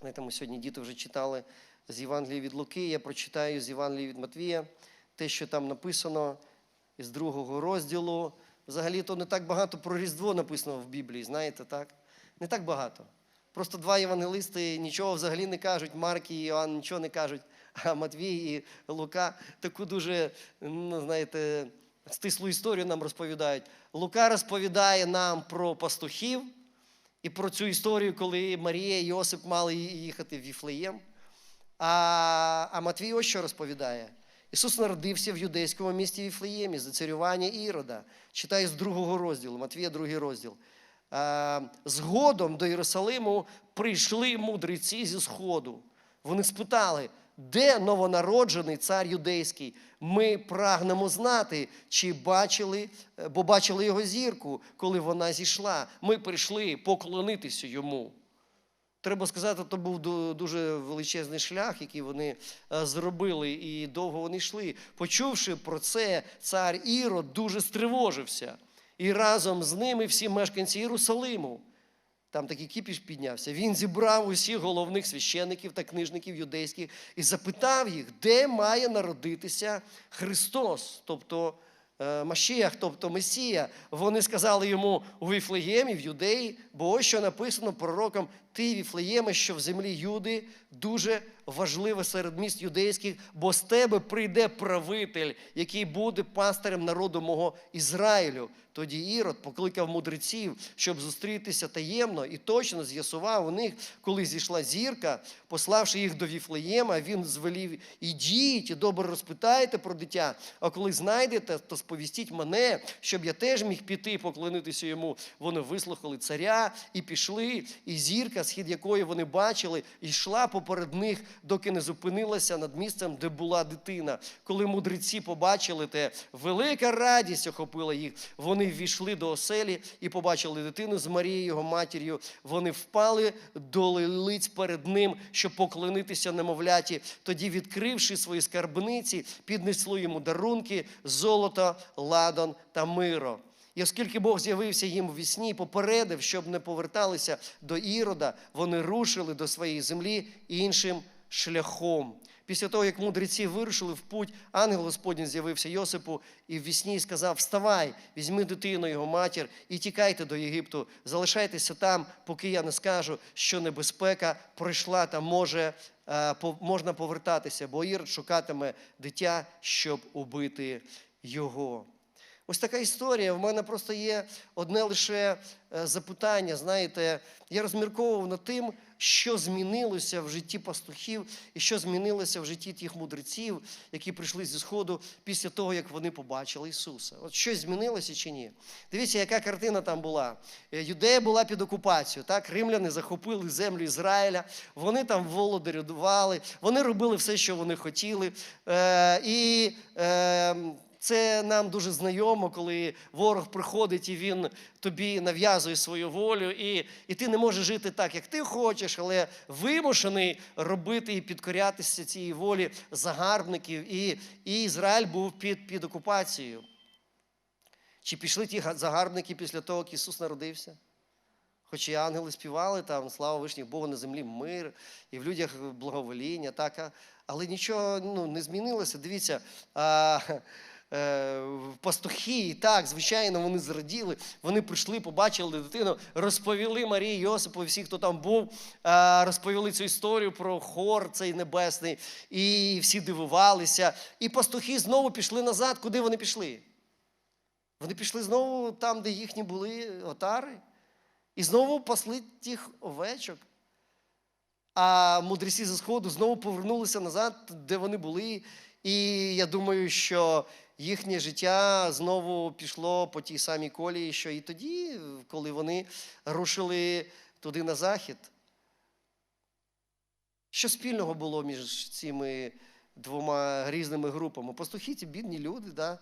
Знаєте, ми сьогодні діти вже читали з Євангелії від Луки, я прочитаю з Євангелії від Матвія, те, що там написано із другого розділу. Взагалі, то не так багато про Різдво написано в Біблії, знаєте, так? Не так багато. Просто два євангелисти нічого взагалі не кажуть, Марк і Іоанн нічого не кажуть, а Матвій і Лука таку дуже, ну, знаєте, стислу історію нам розповідають. Лука розповідає нам про пастухів і про цю історію, коли Марія і Йосип мали їхати в Віфлеєм. А, а Матвій ось що розповідає. Ісус народився в юдейському місті Віфлеємі за царювання Ірода. Читаю з другого розділу, Матвія, другий розділ. А, згодом до Єрусалиму прийшли мудреці зі Сходу. Вони спитали, де новонароджений цар юдейський? Ми прагнемо знати, чи бачили, е, бо бачили його зірку, коли вона зійшла. Ми прийшли поклонитися йому. Треба сказати, то був дуже величезний шлях, який вони е, зробили, і довго вони йшли. Почувши про це, цар Ірод дуже стривожився. І разом з ними всі мешканці Єрусалиму. Там такий кіпіш піднявся. Він зібрав усіх головних священиків та книжників юдейських і запитав їх, де має народитися Христос, тобто е, Машіях, тобто Месія. Вони сказали йому у Віфлеємі, в Юдеї, бо ось що написано пророком: Ти, Віфлеєме, що в землі Юди, дуже важливе серед міст юдейських, бо з тебе прийде правитель, який буде пастирем народу мого Ізраїлю. Тоді Ірод покликав мудреців, щоб зустрітися таємно і точно з'ясував у них, коли зійшла зірка, пославши їх до Віфлеєма, він звелів: ідіть і добре розпитайте про дитя. А коли знайдете, то сповістіть мене, щоб я теж міг піти поклонитися йому. Вони вислухали царя і пішли, і зірка, схід якої вони бачили, йшла поперед них, доки не зупинилася над місцем, де була дитина. Коли мудреці побачили те, велика радість охопила їх. Вони ввійшли до оселі і побачили дитину з Марією, його матір'ю. Вони впали до лиць перед ним, щоб поклонитися немовляті. Тоді, відкривши свої скарбниці, піднесли йому дарунки, золото, ладан та миро. І оскільки Бог з'явився їм у вісні, попередив, щоб не поверталися до Ірода, вони рушили до своєї землі іншим шляхом. Після того, як мудреці вирушили в путь, ангел Господній з'явився Йосипу і в вісні сказав: Вставай, візьми дитину, його матір, і тікайте до Єгипту. Залишайтеся там, поки я не скажу, що небезпека пройшла та може, е, можна повертатися, бо Ірод шукатиме дитя, щоб убити його. Ось така історія. В мене просто є одне лише е, запитання. Знаєте, я розмірковував над тим, що змінилося в житті пастухів і що змінилося в житті тих мудреців, які прийшли зі Сходу після того, як вони побачили Ісуса. От щось змінилося чи ні? Дивіться, яка картина там була. Е, Юдея була під окупацією. Так, римляни захопили землю Ізраїля, вони там володарювали, вони робили все, що вони хотіли. Е, і е, це нам дуже знайомо, коли ворог приходить і він тобі нав'язує свою волю, і, і ти не можеш жити так, як ти хочеш, але вимушений робити і підкорятися цій волі загарбників. І, і Ізраїль був під, під окупацією. Чи пішли ті загарбники після того, як Ісус народився? Хоч і ангели співали там, слава вишніх Богу на землі мир, і в людях благовоління, так, але нічого ну, не змінилося. Дивіться, а, е, пастухи, так, звичайно, вони зраділи, вони прийшли, побачили дитину, розповіли Марії, Йосипу, і всі, хто там був, розповіли цю історію про хор цей небесний, і всі дивувалися. І пастухи знову пішли назад. Куди вони пішли? Вони пішли знову там, де їхні були отари. І знову пасли тих овечок. А мудреці зі Сходу знову повернулися назад, де вони були. І я думаю, що їхнє життя знову пішло по тій самій колії, що і тоді, коли вони рушили туди на захід. Що спільного було між цими двома різними групами? Пастухи бідні люди, да?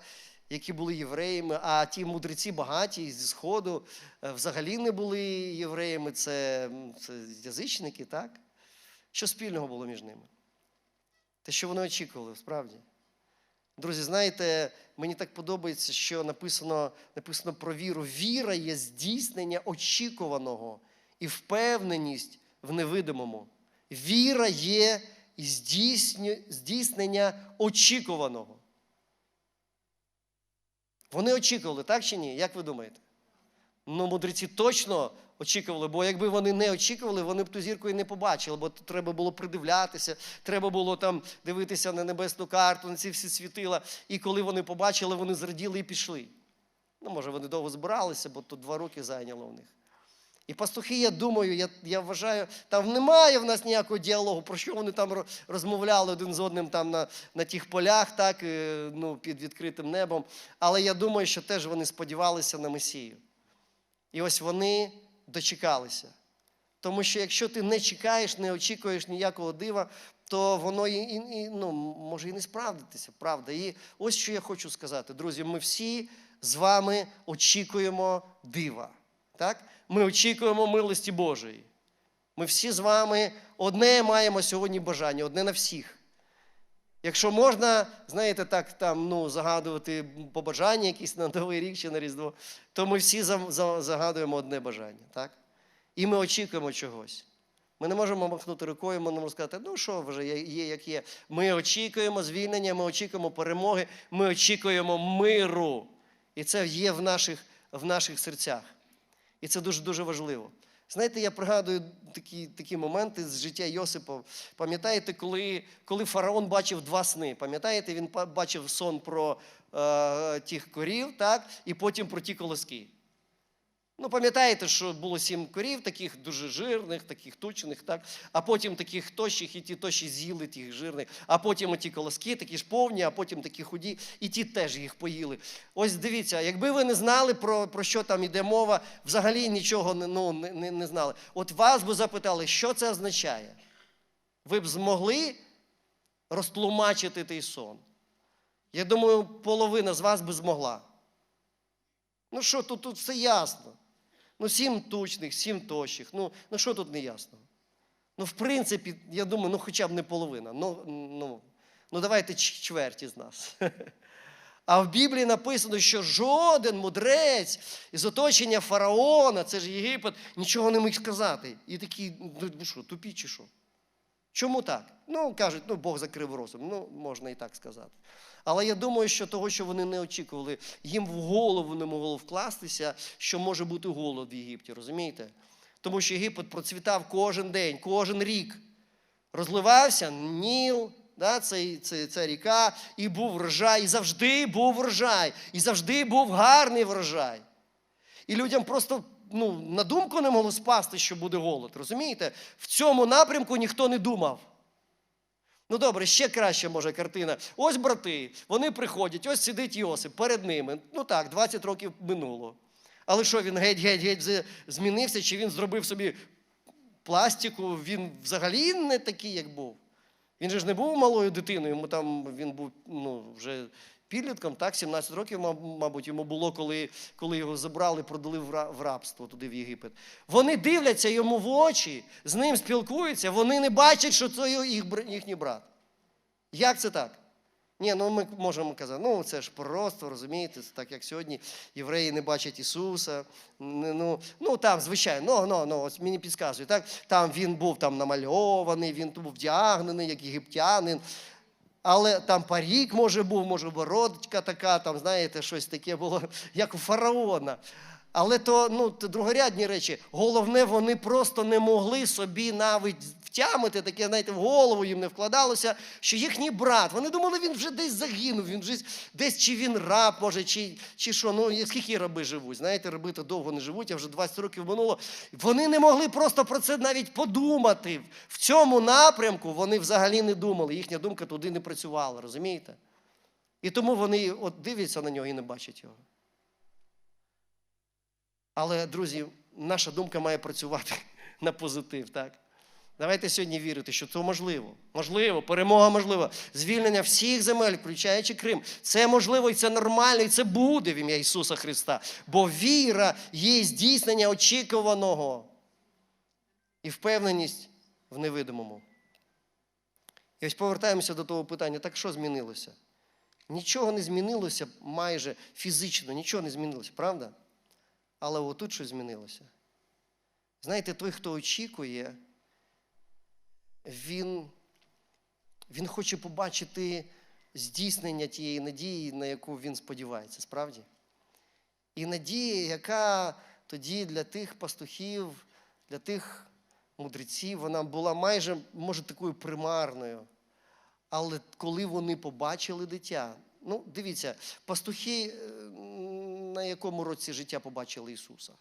які були євреями, а ті мудреці багаті зі Сходу е, взагалі не були євреями, це, це язичники, так? Що спільного було між ними? Те, що вони очікували, справді. Друзі, знаєте, мені так подобається, що написано, написано про віру. Віра є здійснення очікуваного і впевненість в невидимому. Віра є здійснення очікуваного. Вони очікували, так чи ні? Як ви думаєте? Ну, мудреці точно очікували, бо якби вони не очікували, вони б ту зірку і не побачили, бо треба було придивлятися, треба було там дивитися на небесну карту, на ці всі світила. І коли вони побачили, вони зраділи і пішли. Ну, може, вони довго збиралися, бо тут два роки зайняло в них. І пастухи, я думаю, я, я вважаю, там немає в нас ніякого діалогу, про що вони там розмовляли один з одним там на, на тих полях, так, е, ну, під відкритим небом. Але я думаю, що теж вони сподівалися на Месію. І ось вони дочекалися. Тому що якщо ти не чекаєш, не очікуєш ніякого дива, то воно і, і, ну, може і не справдитися, правда. І ось що я хочу сказати, друзі, ми всі з вами очікуємо дива. Так? Ми очікуємо милості Божої. Ми всі з вами одне маємо сьогодні бажання, одне на всіх. Якщо можна, знаєте, так там ну, загадувати побажання якісь на Новий рік чи на Різдво, то ми всі за- за- загадуємо одне бажання, так? І ми очікуємо чогось. Ми не можемо махнути рукою, ми не можемо сказати, ну що вже є, як є. Ми очікуємо звільнення, ми очікуємо перемоги, ми очікуємо миру. І це є в наших, в наших серцях. І це дуже дуже важливо. Знаєте, я пригадую такі, такі моменти з життя Йосипа. Пам'ятаєте, коли, коли фараон бачив два сни? Пам'ятаєте, він бачив сон про е, тих корів, так, і потім про ті колоски. Ну, пам'ятаєте, що було сім корів, таких дуже жирних, таких тучних, так? а потім таких тощих, і ті тощі з'їли тих жирних, а потім оті колоски, такі ж повні, а потім такі худі, і ті теж їх поїли. Ось дивіться, якби ви не знали, про, про що там іде мова, взагалі нічого ну, не, не, не знали. От вас би запитали, що це означає? Ви б змогли розтлумачити той сон? Я думаю, половина з вас би змогла. Ну що, тут, тут все ясно. Ну, сім тучних, сім тощих. Ну, ну що тут не ясно? Ну, в принципі, я думаю, ну хоча б не половина. Ну, ну, ну давайте ч- чверті з нас. А в Біблії написано, що жоден мудрець із оточення фараона, це ж Єгипет, нічого не міг сказати. І такі, ну що, тупі чи що? Чому так? Ну, кажуть, ну Бог закрив розум. Ну, можна і так сказати. Але я думаю, що того, що вони не очікували, їм в голову не могло вкластися, що може бути голод в Єгипті, розумієте? Тому що Єгипет процвітав кожен день, кожен рік. Розливався Ніл, да, це, це, це ріка, і був врожай, і завжди був врожай, і завжди був гарний врожай. І людям просто ну, на думку не могло спасти, що буде голод. Розумієте? В цьому напрямку ніхто не думав. Ну добре, ще краще може картина. Ось брати, вони приходять, ось сидить Йосип перед ними. Ну так, 20 років минуло. Але що він геть-геть-геть змінився, чи він зробив собі пластику, він взагалі не такий, як був. Він же ж не був малою дитиною, йому там він був ну, вже підлітком, так, 17 років, мабуть, йому було, коли, коли його забрали, продали в рабство туди в Єгипет. Вони дивляться йому в очі, з ним спілкуються, вони не бачать, що це їх, їхній брат. Як це так? Ні, ну ми можемо казати, ну це ж просто, розумієте, це так як сьогодні євреї не бачать Ісуса. Ну, ну там, звичайно, ну, ну, ну, ось мені підказує, так? Там він був там намальований, він був вдягнений, як єгиптянин. Але там парік, може, був, може, бородочка така, там, знаєте, щось таке було, як у фараона. Але то, ну, то другорядні речі. Головне, вони просто не могли собі навіть втямити, таке, знаєте, в голову їм не вкладалося, що їхній брат, вони думали, він вже десь загинув, він вже десь чи він раб, може, чи, чи що. Ну, скільки раби живуть? Знаєте, раби то довго не живуть, а вже 20 років минуло. Вони не могли просто про це навіть подумати. В цьому напрямку вони взагалі не думали. Їхня думка туди не працювала, розумієте? І тому вони от дивляться на нього і не бачать його. Але, друзі, наша думка має працювати на позитив, так? Давайте сьогодні вірити, що це можливо. Можливо, перемога можлива. Звільнення всіх земель, включаючи Крим. Це можливо і це нормально, і це буде в ім'я Ісуса Христа. Бо віра є здійснення очікуваного і впевненість в невидимому. І ось повертаємося до того питання: так що змінилося? Нічого не змінилося майже фізично, нічого не змінилося, правда? Але отут щось змінилося. Знаєте, той, хто очікує, він, він хоче побачити здійснення тієї надії, на яку він сподівається, справді. І надія, яка тоді для тих пастухів, для тих мудреців, вона була майже, може, такою примарною. Але коли вони побачили дитя, ну, дивіться, пастухи е, на якому році життя побачили Ісуса?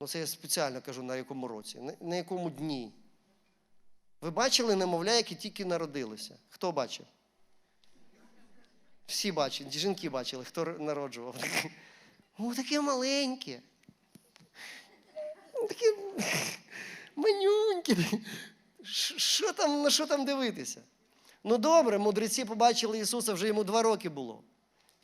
Ну, це я спеціально кажу, на якому році, на, на якому дні. Ви бачили немовля, які тільки народилися? Хто бачив? Всі бачили, жінки бачили, хто народжував. О, таке маленьке. Ну, Таке манюньке. Що там, на що там дивитися? Ну добре, мудреці побачили Ісуса, вже йому два роки було.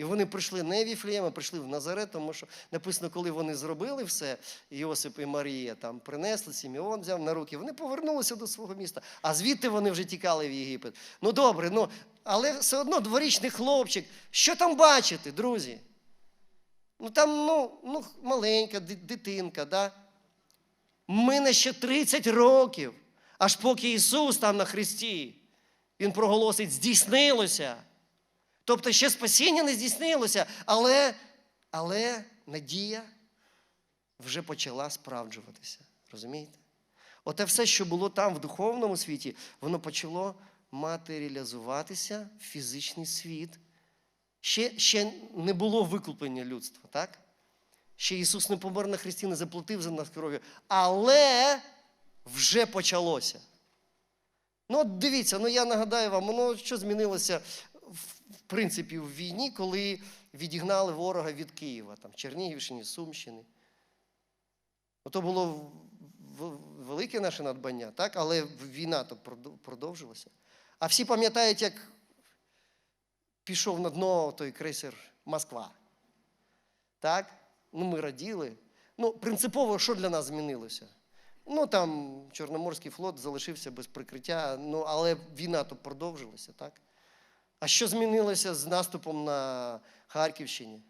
І вони прийшли не в Віфлієм, а прийшли в Назарет, тому що написано, коли вони зробили все, Йосип і Марія там принесли, Сімеон взяв на руки, вони повернулися до свого міста, а звідти вони вже тікали в Єгипет. Ну добре, ну, але все одно дворічний хлопчик. Що там бачити, друзі? Ну там ну, ну, маленька дитинка, да? Мине ще 30 років, аж поки Ісус там на Христі, Він проголосить, здійснилося. Тобто ще спасіння не здійснилося, але, але надія вже почала справджуватися. Розумієте? Оте все, що було там в духовному світі, воно почало матеріалізуватися в фізичний світ. Ще, ще не було викуплення людства, так? Ще Ісус не помер на Христі, не заплатив за нас кров'ю. Але вже почалося. Ну, от дивіться, ну я нагадаю вам, ну що змінилося принципі в війні, коли відігнали ворога від Києва, там, Чернігівщини, Сумщини. Ото було велике наше надбання, так? але війна то продовжилася. А всі пам'ятають, як пішов на дно той крейсер Москва. Так? Ну, ми раділи. Ну, принципово, що для нас змінилося? Ну, там Чорноморський флот залишився без прикриття, ну, але війна то продовжилася, так? А що змінилося з наступом на Харківщині?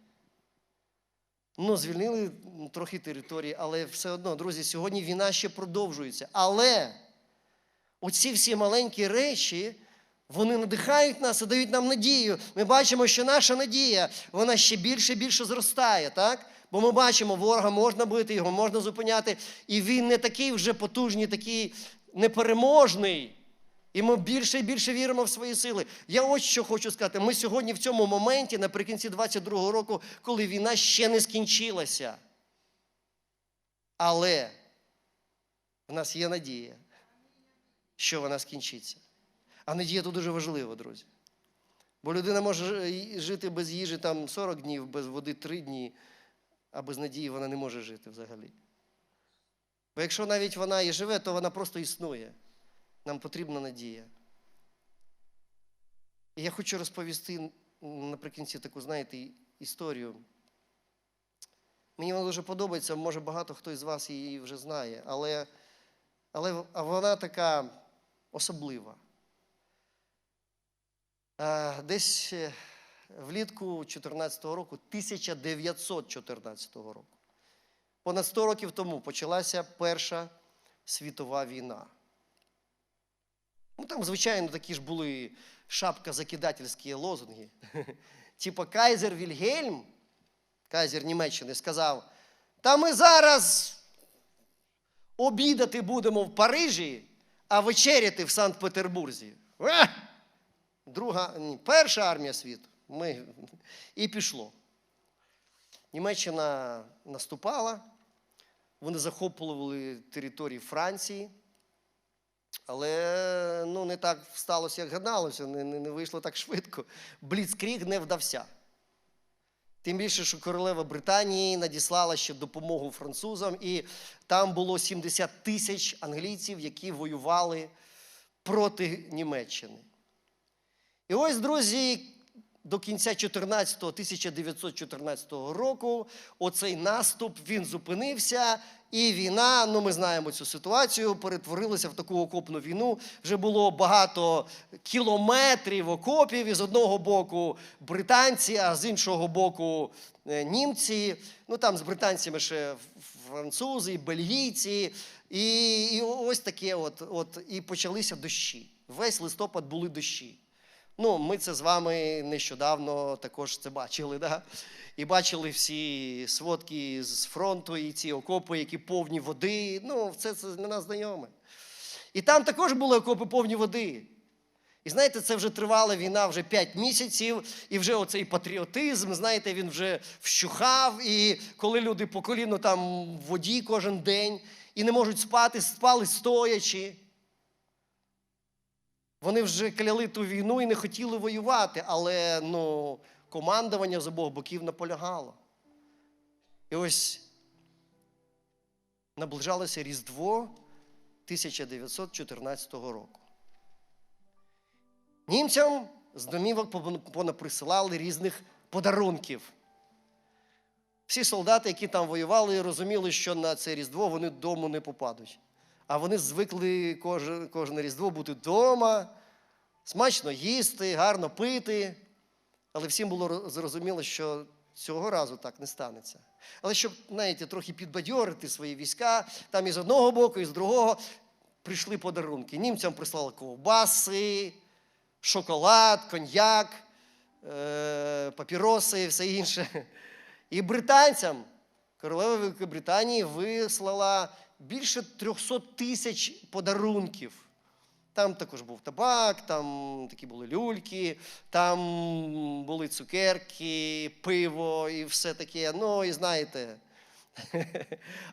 Ну, звільнили трохи території, але все одно, друзі, сьогодні війна ще продовжується. Але оці всі маленькі речі, вони надихають нас і дають нам надію. Ми бачимо, що наша надія, вона ще більше і більше зростає, так? Бо ми бачимо, ворога можна бити, його можна зупиняти, і він не такий вже потужний, такий непереможний. І ми більше і більше віримо в свої сили. Я ось що хочу сказати. Ми сьогодні в цьому моменті, наприкінці 22-го року, коли війна ще не скінчилася. Але в нас є надія, що вона скінчиться. А надія тут дуже важлива, друзі. Бо людина може жити без їжі там 40 днів, без води 3 дні, а без надії вона не може жити взагалі. Бо якщо навіть вона і живе, то вона просто існує. Нам потрібна надія. І я хочу розповісти наприкінці таку, знаєте, історію. Мені вона дуже подобається, може багато хто із вас її вже знає, але, але вона така особлива. Десь е, влітку 2014 року, 1914 року, понад 100 років тому почалася Перша світова війна. Ну, там, звичайно, такі ж були шапка-закидательські лозунги. Типа Кайзер Вільгельм, кайзер Німеччини, сказав: Та ми зараз обідати будемо в Парижі, а вечеряти в Санкт-Петербурзі. Е! Друга, ні, перша армія світу. Ми... І пішло. Німеччина наступала, вони захоплювали території Франції. Але ну, не так сталося, як гадалося, не, не, не вийшло так швидко. Бліцкріг не вдався. Тим більше, що королева Британії надіслала ще допомогу французам, і там було 70 тисяч англійців, які воювали проти Німеччини. І ось, друзі, до кінця 14 1914 року оцей наступ він зупинився, і війна, ну ми знаємо цю ситуацію, перетворилася в таку окопну війну. Вже було багато кілометрів окопів, і з одного боку британці, а з іншого боку е, німці. Ну там з британцями ще французи, бельгійці. І, і ось таке, от, от, і почалися дощі. Весь листопад були дощі. Ну, ми це з вами нещодавно також це бачили, да? і бачили всі сводки з фронту, і ці окопи, які повні води. Ну, це, це для нас знайоме. І там також були окопи повні води. І знаєте, це вже тривала війна вже 5 місяців, і вже оцей патріотизм, знаєте, він вже вщухав. І коли люди по коліну там в воді кожен день і не можуть спати, спали стоячи. Вони вже кляли ту війну і не хотіли воювати, але ну, командування з обох боків наполягало. І ось наближалося Різдво 1914 року. Німцям з домівок понаприсилали різних подарунків. Всі солдати, які там воювали, розуміли, що на це Різдво вони дому не попадуть. А вони звикли кожне, кожне Різдво бути вдома, смачно їсти, гарно пити. Але всім було зрозуміло, що цього разу так не станеться. Але щоб, знаєте, трохи підбадьорити свої війська, там і з одного боку, і з другого прийшли подарунки. Німцям прислали ковбаси, шоколад, коньяк, е, папіроси і все інше. І британцям королева Великобританії вислала більше 300 тисяч подарунків. Там також був табак, там такі були люльки, там були цукерки, пиво і все таке. Ну, і знаєте.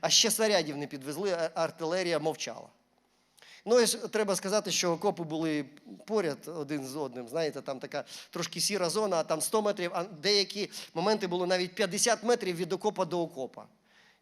А ще снарядів не підвезли, артилерія мовчала. Ну, і треба сказати, що окопи були поряд один з одним. Знаєте, там така трошки сіра зона, а там 100 метрів, а деякі моменти були навіть 50 метрів від окопа до окопа.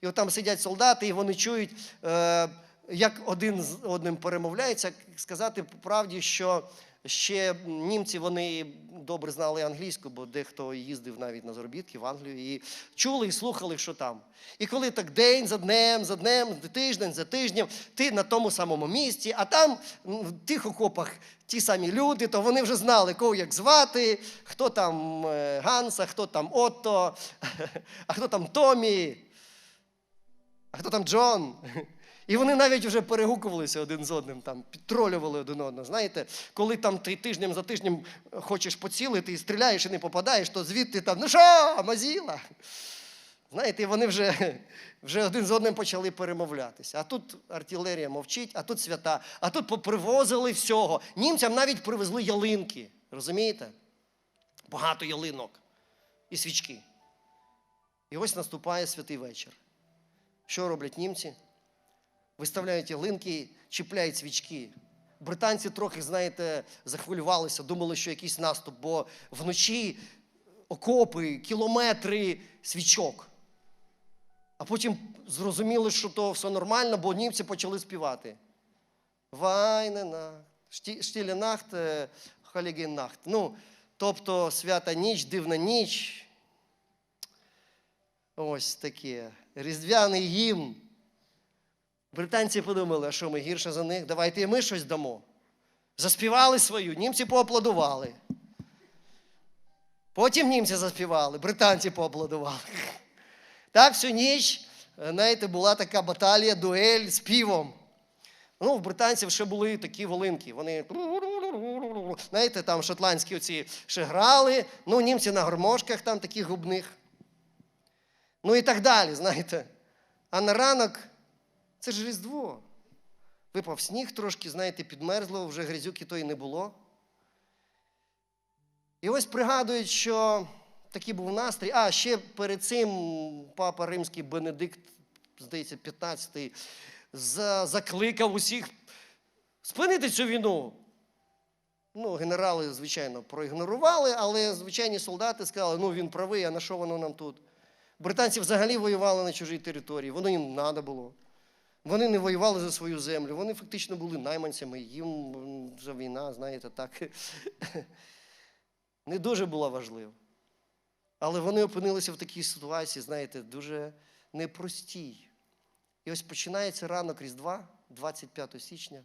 І от там сидять солдати, і вони чують, е, як один з одним перемовляється. Сказати по правді, що ще німці вони добре знали англійську, бо дехто їздив навіть на заробітки в Англію і чули і слухали, що там. І коли так день за днем, за днем, тиждень за тижнем, ти на тому самому місці, а там в тих окопах ті самі люди, то вони вже знали, кого як звати, хто там е, Ганса, хто там Отто, а хто там Томі, а хто там Джон. І вони навіть вже перегукувалися один з одним, там, підтролювали один одного. Знаєте, коли там ти тижнем за тижнем хочеш поцілити і стріляєш і не попадаєш, то звідти там, ну що, мазіла? Знаєте, і вони вже, вже один з одним почали перемовлятися. А тут артилерія мовчить, а тут свята, а тут попривозили всього. Німцям навіть привезли ялинки. Розумієте? Багато ялинок і свічки. І ось наступає святий вечір. Що роблять німці? Виставляють ялинки, чіпляють свічки. Британці трохи, знаєте, захвилювалися, думали, що якийсь наступ, бо вночі окопи, кілометри свічок. А потім зрозуміли, що то все нормально, бо німці почали співати. Вайне Нахт, штілі Нахт, Халіген Нахт. Ну, тобто свята ніч, дивна ніч. Ось таке. Різдвяний гімн. Британці подумали, а що ми гірше за них? Давайте і ми щось дамо. Заспівали свою, німці поаплодували. Потім німці заспівали, британці поаплодували. Так, всю ніч, е, знаєте, була така баталія, дуель з півом. Ну, в британців ще були такі волинки. Вони, знаєте, там шотландські оці ще грали, ну, німці на гармошках там таких губних. Ну і так далі, знаєте. А на ранок це ж Різдво. Випав сніг трошки, знаєте, підмерзло, вже грязюки тої не було. І ось пригадують, що такий був настрій. А ще перед цим папа римський Бенедикт, здається, 15-й, закликав усіх спинити цю війну. Ну, генерали, звичайно, проігнорували, але звичайні солдати сказали, ну він правий, а на що воно нам тут? Британці взагалі воювали на чужій території, воно їм треба було. Вони не воювали за свою землю, вони фактично були найманцями, їм вже війна, знаєте, так. Не дуже була важлива. Але вони опинилися в такій ситуації, знаєте, дуже непростій. І ось починається ранок Різдва, 25 січня.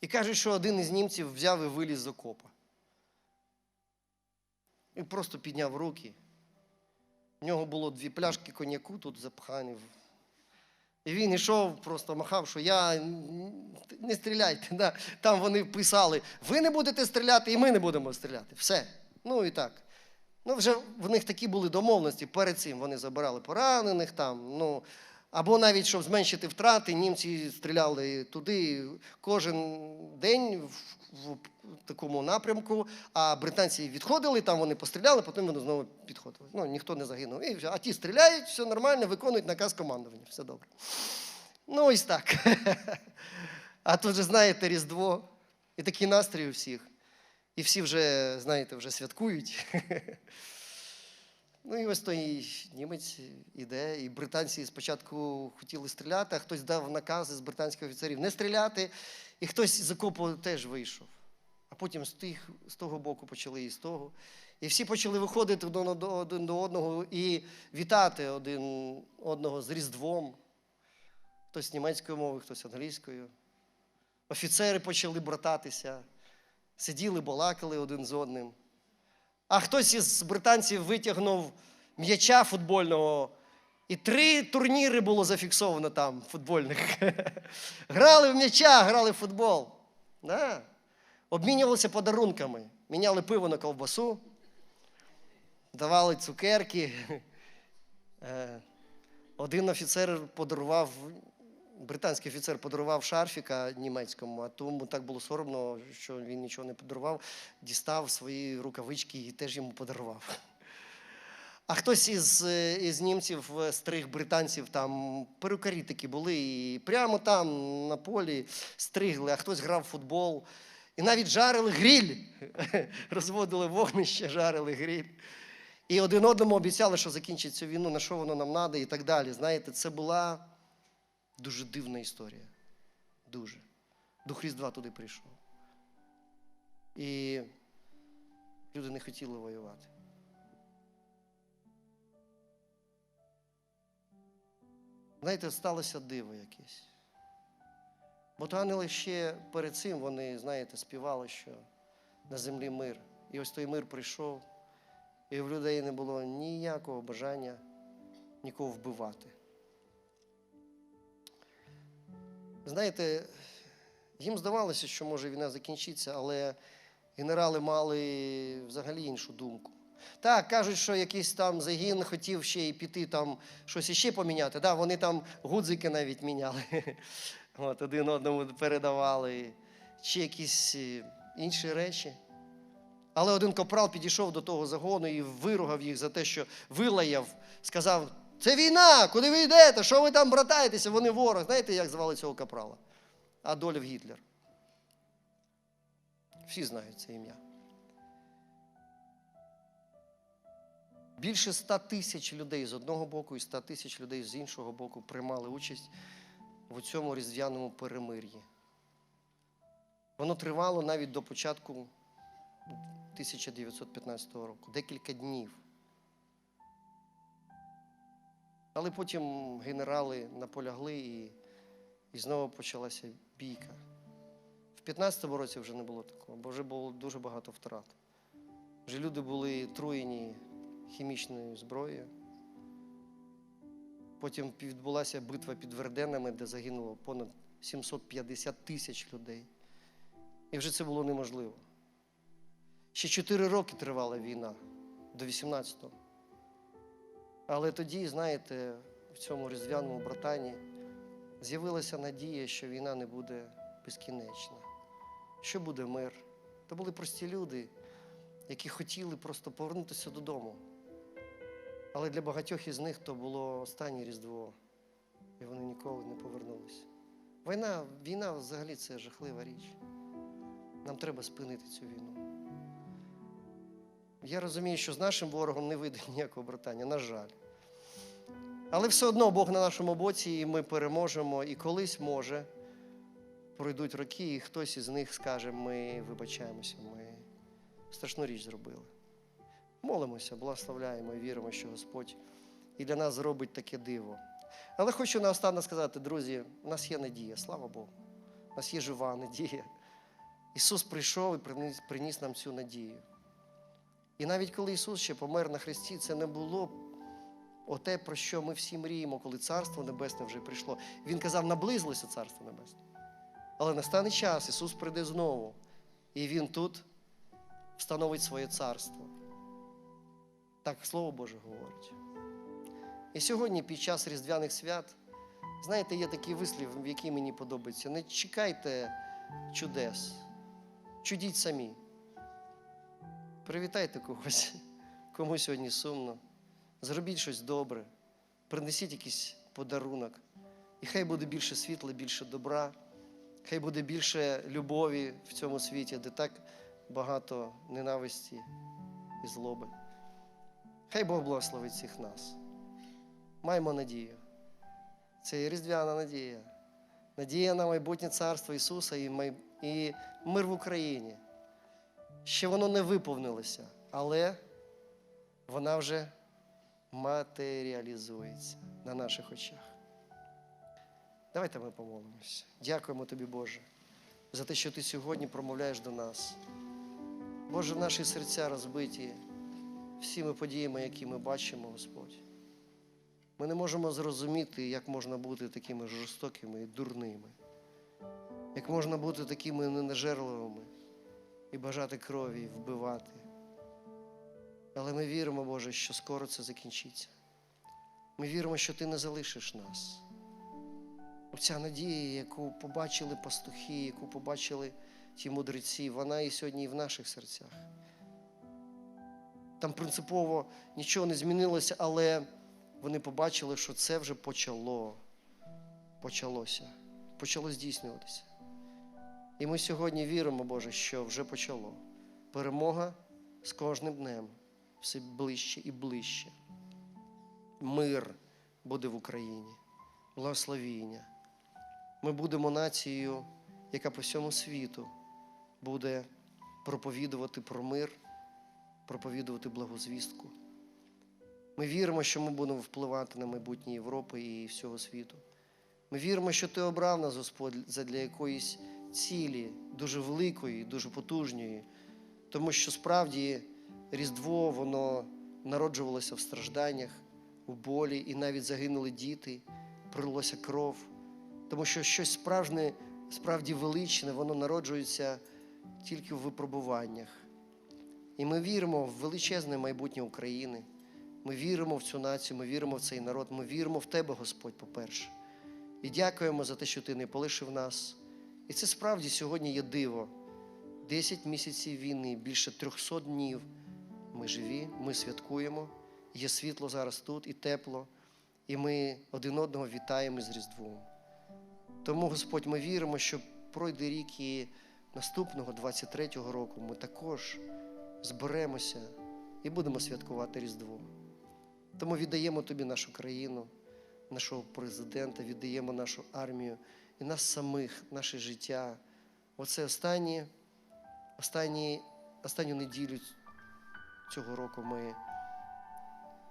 І кажуть, що один із німців взяв і виліз з окопа. І просто підняв руки. В нього було дві пляшки коньяку тут запхані. І він йшов, просто махав, що я не стріляйте. Да. Там вони писали: ви не будете стріляти, і ми не будемо стріляти. Все. Ну і так. Ну, вже в них такі були домовленості. Перед цим вони забирали поранених там. Ну, або навіть, щоб зменшити втрати, німці стріляли туди кожен день в, такому напрямку, а британці відходили, там вони постріляли, потім вони знову підходили. Ну, ніхто не загинув. І, а ті стріляють, все нормально, виконують наказ командування. Все добре. Ну, ось так. А тут же, знаєте, Різдво, і такий настрій у всіх. І всі вже, знаєте, вже святкують. Ну і ось той німець іде, і британці спочатку хотіли стріляти, а хтось дав накази з британських офіцерів не стріляти, і хтось з окопу теж вийшов. А потім з, тих, з того боку почали і з того. І всі почали виходити один до- одного і вітати один одного з Різдвом. Хтось німецькою мовою, хтось англійською. Офіцери почали брататися, сиділи, балакали один з одним. А хтось із британців витягнув м'яча футбольного, і три турніри було зафіксовано там футбольних. грали в м'яча, грали в футбол. Да. Обмінювалися подарунками. Міняли пиво на ковбасу, давали цукерки. Е, Один офіцер подарував, британський офіцер подарував шарфіка німецькому, а тому так було соромно, що він нічого не подарував, дістав свої рукавички і теж йому подарував. А хтось із, із німців е, стриг британців, там перукарі такі були, і прямо там на полі стригли, а хтось грав в футбол. І навіть жарили гриль. Розводили вогнище, жарили гриль. І один одному обіцяли, що закінчить цю війну, на що воно нам треба і так далі. Знаєте, це була дуже дивна історія. Дуже. Дух Різдва туди прийшов. І люди не хотіли воювати. Знаєте, сталося диво якесь. Бо то ангели ще перед цим вони, знаєте, співали, що на землі мир. І ось той мир прийшов, і в людей не було ніякого бажання нікого вбивати. Знаєте, їм здавалося, що може війна закінчиться, але генерали мали взагалі іншу думку. Так, кажуть, що якийсь там загін хотів ще й піти там щось іще поміняти. Да, вони там гудзики навіть міняли. От, один одному передавали, чи якісь е, інші речі. Але один капрал підійшов до того загону і виругав їх за те, що вилаяв, сказав: це війна, куди ви йдете? Що ви там братаєтеся? Вони ворог. Знаєте, як звали цього капрала? Адольф Гітлер. Всі знають це ім'я. Більше ста тисяч людей з одного боку і ста тисяч людей з іншого боку приймали участь в цьому різдвяному перемир'ї. Воно тривало навіть до початку 1915 року, декілька днів. Але потім генерали наполягли і, і знову почалася бійка. В 15-му році вже не було такого, бо вже було дуже багато втрат. Вже люди були труєні хімічною зброєю. Потім відбулася битва під Верденами, де загинуло понад 750 тисяч людей. І вже це було неможливо. Ще 4 роки тривала війна до 18-го. Але тоді, знаєте, в цьому різдвяному братані з'явилася надія, що війна не буде безкінечна, що буде мир. То були прості люди, які хотіли просто повернутися додому. Але для багатьох із них то було останнє Різдво, і вони ніколи не повернулися. Війна, війна взагалі це жахлива річ. Нам треба спинити цю війну. Я розумію, що з нашим ворогом не вийде ніякого братання, на жаль. Але все одно Бог на нашому боці, і ми переможемо, і колись може пройдуть роки, і хтось із них скаже, ми вибачаємося, ми страшну річ зробили. Молимося, благословляємо і віримо, що Господь і для нас зробить таке диво. Але хочу наостанок сказати, друзі, у нас є надія, слава Богу. У нас є жива надія. Ісус прийшов і приніс, нам цю надію. І навіть коли Ісус ще помер на хресті, це не було Оте, про що ми всі мріємо, коли Царство Небесне вже прийшло. Він казав, наблизилося Царство Небесне. Але настане час, Ісус прийде знову, і Він тут встановить своє царство. Так Слово Боже говорить. І сьогодні, під час Різдвяних свят, знаєте, є такий вислів, який мені подобається. Не чекайте чудес, чудіть самі. Привітайте когось, кому сьогодні сумно. Зробіть щось добре, принесіть якийсь подарунок. І хай буде більше світла, більше добра, хай буде більше любові в цьому світі, де так багато ненависті і злоби. Хай Бог благословить всіх нас. Маємо надію. Це і різдвяна надія. Надія на майбутнє царство Ісуса і, мир в Україні. Ще воно не виповнилося, але вона вже матеріалізується на наших очах. Давайте ми помолимося. Дякуємо тобі, Боже, за те, що ти сьогодні промовляєш до нас. Боже, наші серця розбиті всіми подіями, які ми бачимо, Господь. Ми не можемо зрозуміти, як можна бути такими жорстокими і дурними, як можна бути такими ненажерливими і бажати крові, і вбивати. Але ми віримо, Боже, що скоро це закінчиться. Ми віримо, що Ти не залишиш нас. Оця надія, яку побачили пастухи, яку побачили ті мудреці, вона і сьогодні і в наших серцях. Там принципово нічого не змінилося, але вони побачили, що це вже почало. Почалося. Почало здійснюватися. І ми сьогодні віримо, Боже, що вже почало. Перемога з кожним днем все ближче і ближче. Мир буде в Україні, благословіння. Ми будемо нацією, яка по всьому світу буде проповідувати про мир, проповідувати благозвістку. Ми віримо, що ми будемо впливати на майбутнє Європи і всього світу. Ми віримо, що Ти обрав нас, Господь, задля якоїсь цілі, дуже великої, дуже потужної, тому що справді Різдво воно народжувалося в стражданнях, у болі, і навіть загинули діти, пролилося кров. Тому що щось справжнє, справді величне, воно народжується тільки в випробуваннях. І ми віримо в величезне майбутнє України. Ми віримо в цю націю, ми віримо в цей народ, ми віримо в Тебе, Господь, по-перше. І дякуємо за те, що Ти не полишив нас. І це справді сьогодні є диво. Десять місяців війни, більше трьохсот днів. Ми живі, ми святкуємо. Є світло зараз тут і тепло, і ми один одного вітаємо з Різдвом. Тому, Господь, ми віримо, що пройде рік і наступного 23-го року ми також зберемося і будемо святкувати Різдво. Тому віддаємо тобі нашу країну, нашого президента, віддаємо нашу армію і нас самих, наше життя. Оце останні, останні, останню неділю цього року ми,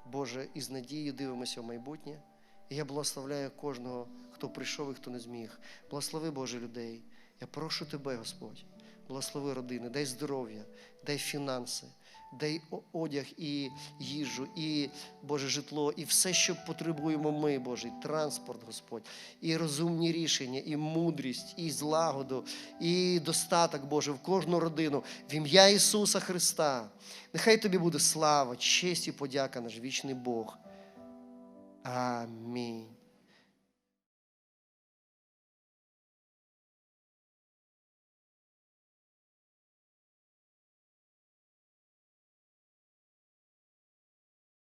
Боже, із надією дивимося в майбутнє. І я благословляю кожного, хто прийшов і хто не зміг. Благослови Боже людей. Я прошу Тебе, Господь, благослови родини, дай здоров'я, дай фінанси, дай одяг і їжу, і Боже житло, і все, що потребуємо ми, Боже, і транспорт, Господь, і розумні рішення, і мудрість, і злагоду, і достаток, Боже, в кожну родину, в ім'я Ісуса Христа. Нехай тобі буде слава, честь і подяка, наш вічний Бог. Амінь.